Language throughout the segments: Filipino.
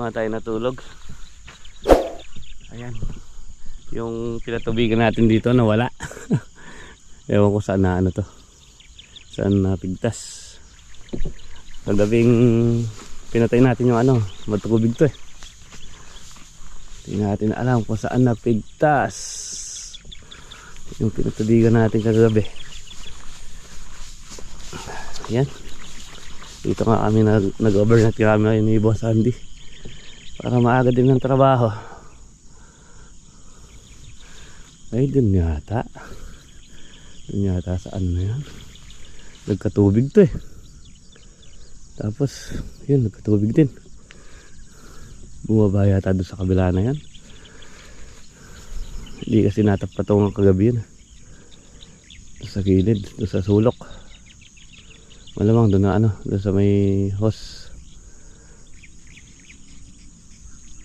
nga tayo natulog. Ayan. Yung pinatubigan natin dito nawala. Ewan ko saan na ano to. Saan napigtas. Kagabing pinatay natin yung ano, matubig to eh. Hindi natin alam kung saan napigtas. Yung pinatubigan natin kagabi. Yan. Dito nga kami nag- nag-overnight kami ni Boss Andy. Para maaga din ng trabaho. Ay, dun yata. Dun yata sa ano na yan. Nagkatubig to eh. Tapos, yun, nagkatubig din. Bumaba yata doon sa kabila na yan. Hindi kasi natapatong ang kagabi yun. Doon sa gilid, doon sa sulok. Malamang doon na ano, doon sa may hose.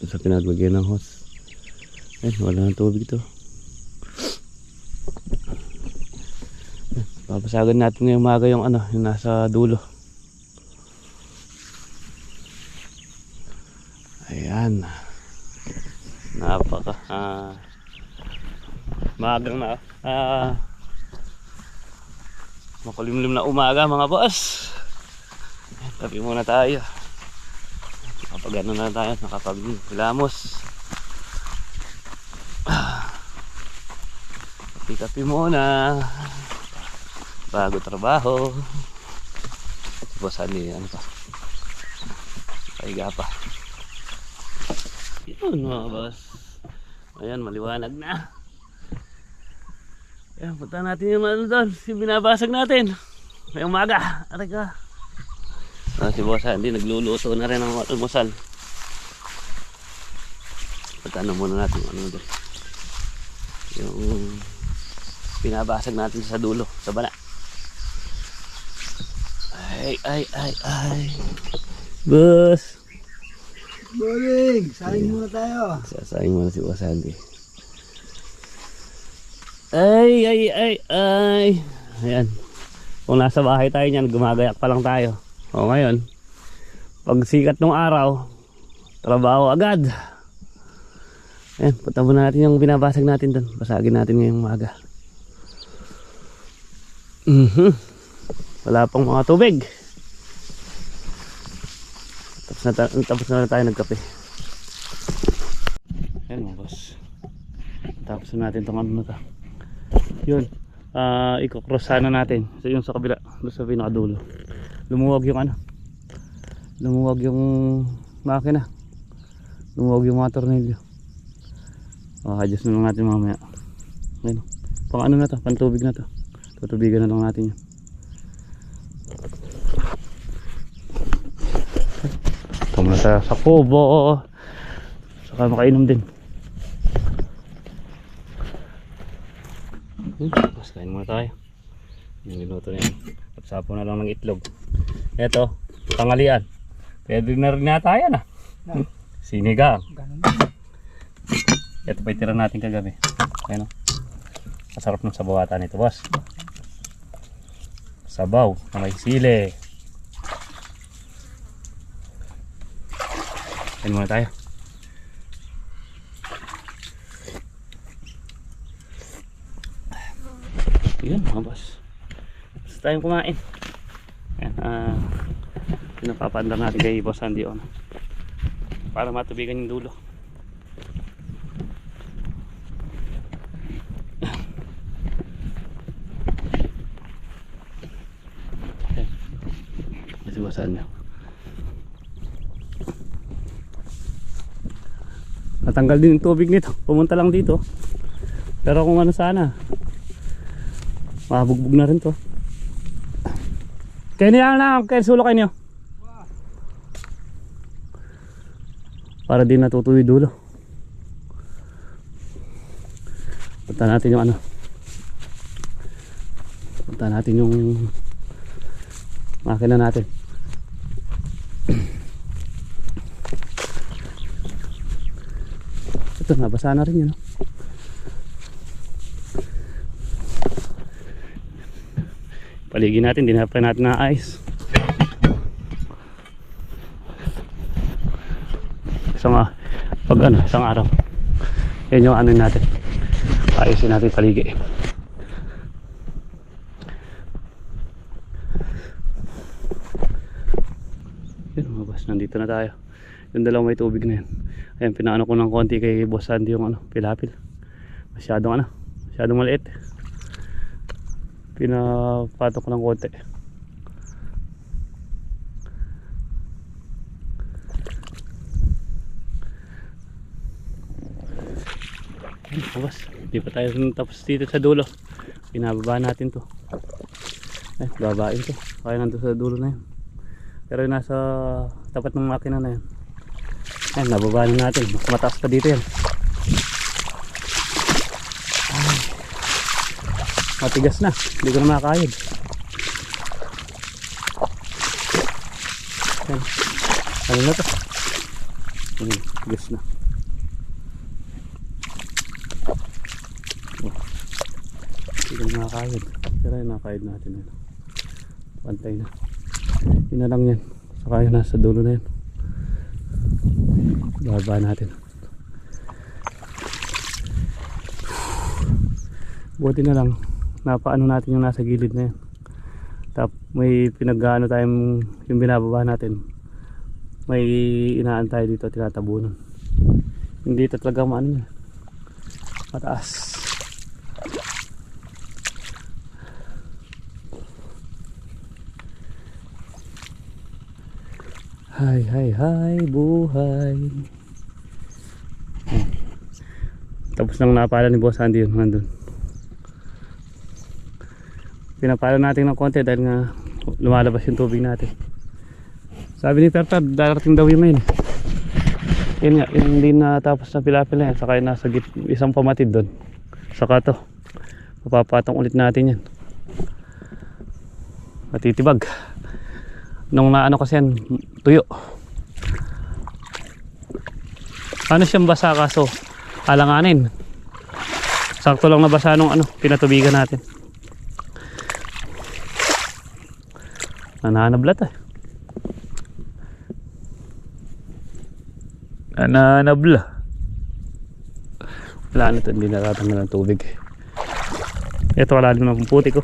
Doon sa pinaglagyan ng hose. Ayun, wala nang tubig to. Papasagan natin ngayong umaga yung ano, yung nasa dulo. Ayan. Napaka ah, maagang na ah, makulimlim na umaga mga boss. Tabi muna tayo. Nakapag ano na tayo, nakapag pilamos. Kapi-kapi muna. Bago trabaho. Si boss Andy, ano pa? Pahiga pa. Yun mga boss. Ayan, maliwanag na. Ayan, punta natin yung ano doon, yung binabasag natin. May umaga. Aray ka. Ah, si boss hindi nagluluto na rin ng almusal. Na muna natin ano doon. Yung binabasag natin sa dulo, sa bala. Ay, ay, ay, ay. Boss. Morning! Saling muna tayo. Sasayang muna si Boss Andy. Ay, ay, ay, ay. Ayan. Kung nasa bahay tayo niyan, gumagayak pa lang tayo. O ngayon, pag sikat ng araw, trabaho agad. Ayan, punta muna natin yung binabasag natin doon. Basagin natin ngayong umaga. Mhm. Wala pang mga tubig. Tapos na, ta- tapos na tayo nagkape. Ayan mga boss. Tapos na natin itong ano na to. Yun. Ah, i-cross sana natin. So yung sa kabila. Doon sa pinakadulo. Lumuwag yung ano. Lumuwag yung makina. Lumuwag yung mga tornilyo. Okay, adjust na lang natin mamaya. Ayan. Pang ano na to? Pantubig na to. Tutubigan na lang natin yun. Ito muna tayo sa kubo. Saka makainom din. Hmm, mas kain muna tayo. Yung minuto na yan. Pagsapo na lang ng itlog. Eto, tangalian. Pwede na rin nata yan ah. No. Sinigang. Ganun. Ito pa itira natin kagabi. Ayan o. Masarap ng sabawatan nito boss. Sabaw na may sili. Kain muna tayo. Yun mga boss. Basta tayong kumain. Ayan, ah, pinapapandar natin kay Boss Andy on. Para matubigan yung dulo. Natanggal din yung tubig nito. Pumunta lang dito. Pero kung ano sana. Mabugbog na rin to. Kaya niya na, kaya sulo kayo niyo. Para di natutuloy dulo. Punta natin yung ano. Punta natin yung makina natin. Ito nga, na rin yun. No? Paligid natin, dinapan natin na ice. Isang, ah, pag ano, isang araw. Yan yung ano natin. Ayusin natin paligid. Yun, mabas. Nandito na tayo. Yung dalawang may tubig na yan. Ayan, pinaano ko ng konti kay Boss Sandy yung ano, pilapil. Masyadong ano, masyadong maliit. Pinapatok ko ng konti. Ayun, boss, hindi pa tayo tapos dito sa dulo. Pinababa natin to. Eh, babain to. Kaya nandun sa dulo na yan. Pero nasa tapat ng makina na yan. Ayan, nababa na natin. Mas mataas pa dito yan. Matigas na. Hindi ko na makakayod. Ayan. Ano na to? Ayan, tigas na. Oh. Hindi ko na makakayod. Pero yun, nakakayod natin. Yan. Pantay na. Yun na lang yan. Saka yun nasa dulo na yan. Baba natin. Buti na lang. Napaano natin yung nasa gilid na yan. Tap, may pinag-ano tayong yung binababa natin. May inaan tayo dito tinatabunan. Hindi ito talaga maano yan. Mataas. Hay hay hay buhay. Hmm. Tapos nang napala ni Boss Andy yun nandun. Pinapala natin ng konti dahil nga lumalabas yung tubig natin. Sabi ni Pertab, darating daw yung main. Yun nga, yung hindi natapos na pilapil na yan. Saka yung nasa git, isang pamatid doon. Saka to. Papapatong ulit natin yan. Matitibag. Nung naano kasi yan, tuyo. Ano siyang basa kaso alanganin. Sakto lang nabasa nung ano, pinatubigan natin. Nananablat eh. Nananabla. Wala na ito, hindi natatanggal ng tubig. Ito wala din ng puti ko.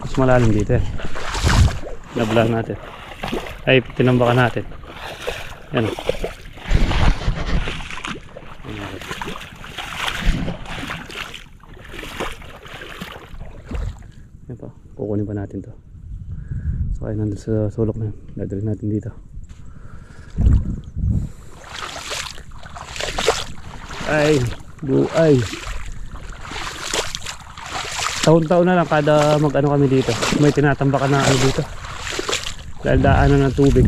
Mas malalim dito eh. Nabla natin. Ay, tinambakan natin. Yan. Yan pa. Kukunin pa natin to. So, kaya nandun sa sulok na yun. Dadalhin natin dito. Ay, buay. Taon-taon na lang kada mag-ano kami dito. May tinatambakan na ano dito. Dahil daanan ng tubig.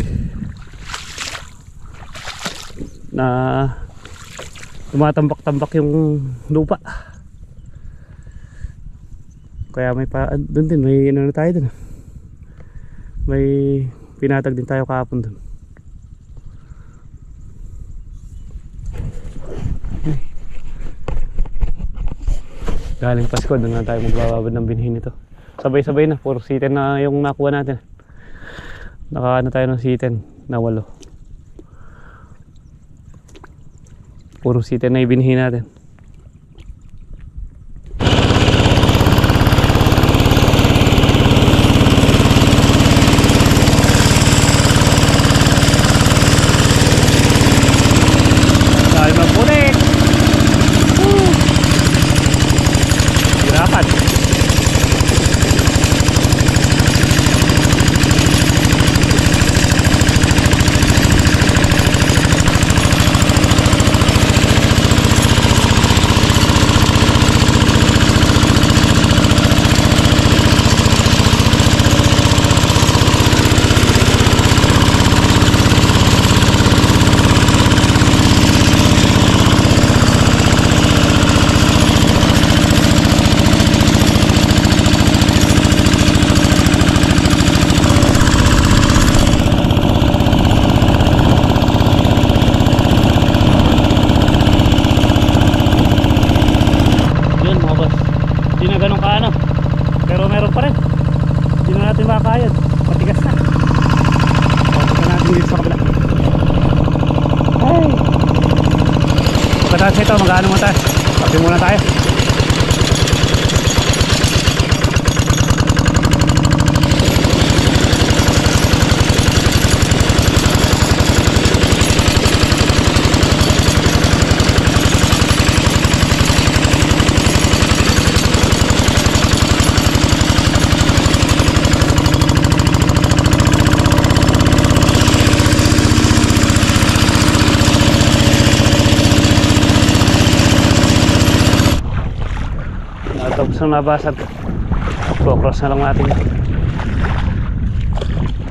Na tumatambak-tambak yung lupa. Kaya may pa doon din may ano na tayo doon. May pinatag din tayo kahapon doon. Galing Pasko, doon na tayo magbababad ng binhin nito. Sabay-sabay na, puro siten na yung nakuha natin. Nakaano tayo ng siten na walo. Puro siten na ibinhin natin. Oras ito, mag-ano mo tayo. Kape muna tayo. Tapos na nabasag. Focus na lang natin.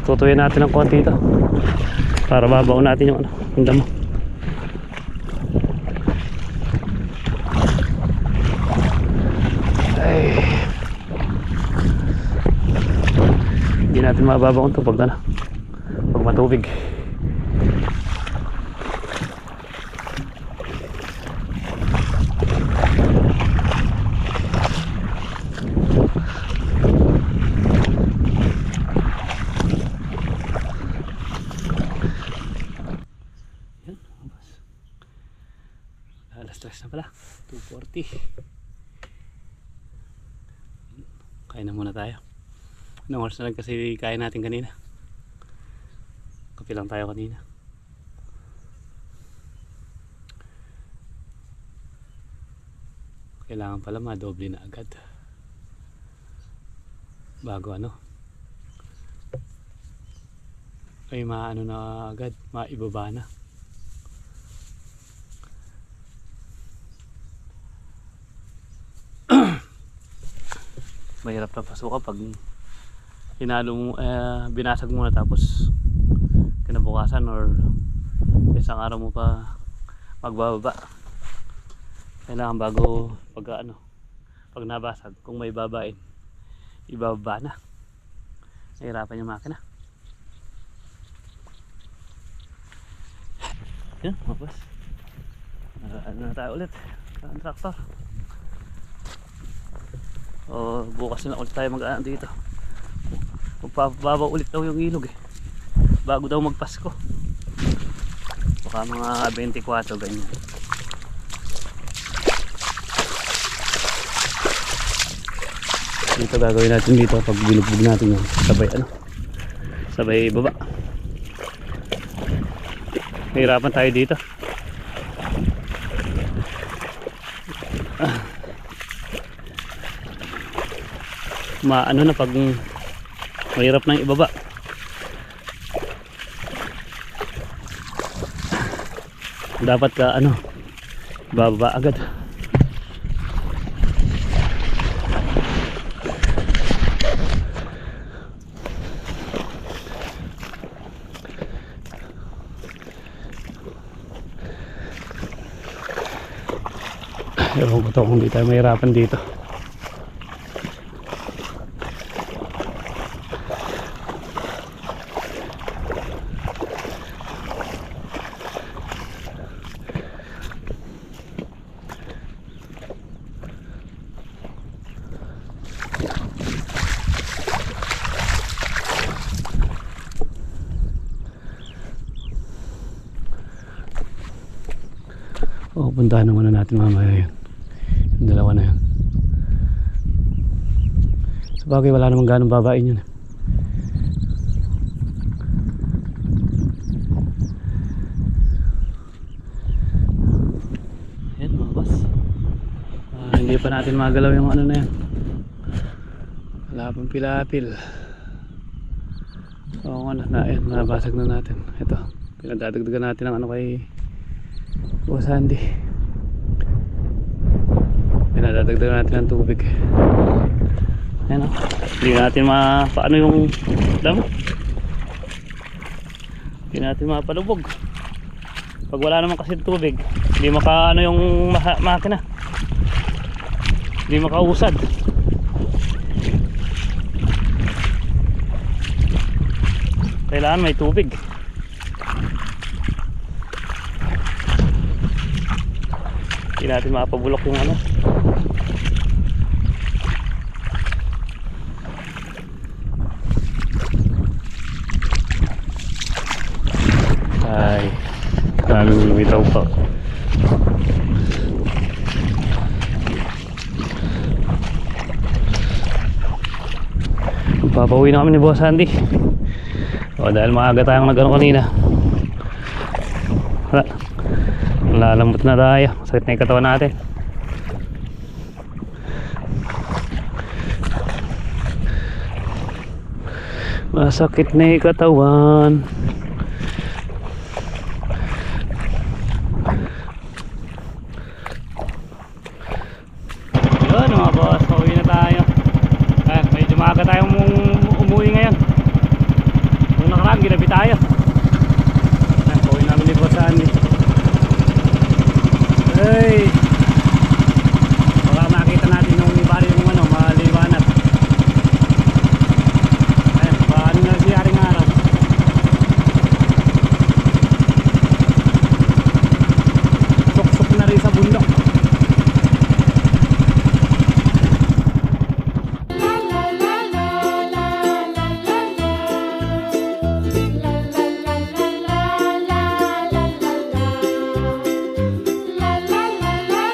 Tutuyin natin ng konti ito. Para babaw natin yung ano, yung damo. Ay. Hindi natin mababaw ito pag ano, pag matubig. Yan, lumabas. Alas 3 na pala. 2.40. Kain na muna tayo. Anong oras na lang kasi kain natin kanina. Kape lang tayo kanina. Kailangan pala madoble na agad. Bago ano. Ay maano na agad, maibaba na. Mahirap na pasukan pag hinalo mo, eh, binasag mo na tapos kinabukasan or isang araw mo pa magbababa. Kailangan bago pag ano pag nabasag kung may babain ibababa na. Nahirapan yung makina. Yan mabas. Uh, ano na tayo ulit. Ang traktor o bukas na ulit tayo mag dito. Magpapababaw ulit daw yung ilog eh. Bago daw magpasko. Baka mga 24 ganyan. Dito gagawin natin dito pag binugbog natin yung sabay ano? Sabay baba. Hirapan tayo dito maano na pag mahirap nang ibaba. Dapat ka ano bababa agad. Ewan ko to kung di tayo mahirapan dito Oo, puntahan na muna natin mamaya yun. Yung dalawa na yun. Sa bagay, wala namang ganong babain yun. eh. Yan, mga boss. Ah, hindi pa natin magalaw yung ano na yan. Wala pang pilapil. Oo nga na, na, nabasag na natin. Ito, pinadadagdagan natin ng ano kay o Sandy pinadadagdagan natin ng tubig. Ayan o hindi natin ma paano yung damo hindi natin mapalubog. Pag wala naman kasi tubig hindi maka ano yung makina. Hindi makausad. Kailangan may tubig hindi natin makapabulok yung ano. Ay maraming lumitaw pa. Papauwi na kami ni Boss Andy. O dahil maaga tayong nagano kanina. Wala lalambot na tayo. Sakit na yung katawan natin. Masakit na yung katawan.